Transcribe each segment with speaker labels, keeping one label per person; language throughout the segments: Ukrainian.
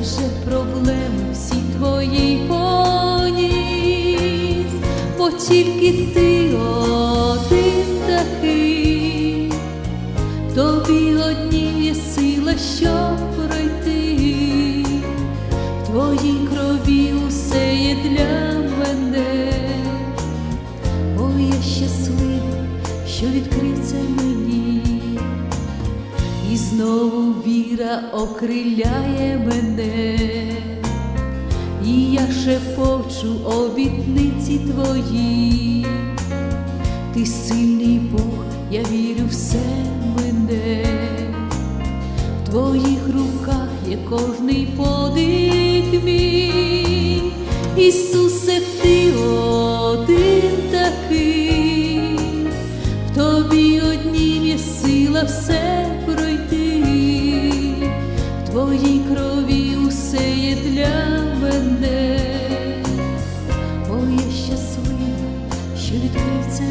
Speaker 1: вже проблеми всі твої поніс, бо тільки ти один такий, тобі однім є сила, щоб пройти, в твоїй крові усе є для мене. Ой, я щаслива, що відкрив це знову віра окриляє мене, і я шепочу обітниці твої, ти сильний Бог, я вірю, все мене, в твоїх руках є кожний подих мій, Ісусе, ти Я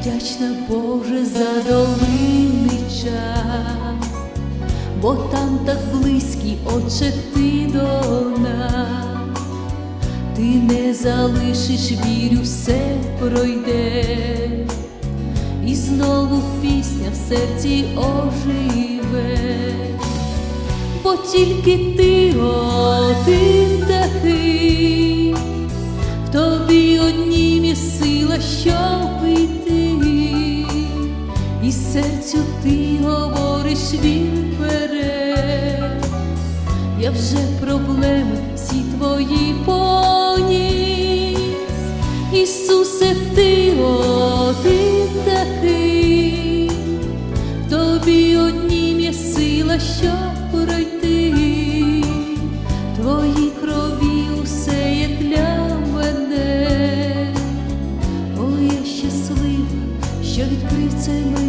Speaker 1: вдячна Боже за долинний час, бо там так близькі, Отче, ти до нас, ти не залишиш, вірю, все пройде, і знову пісня в серці оживе, бо тільки ти один серцю ти говориш він бере, я вже проблеми всі твої поніс, Ісусе, ти один такий, в тобі однім є сила, що пройти, твої крові усе є для мене, Ой, я щаслива, що відкрив цей мир.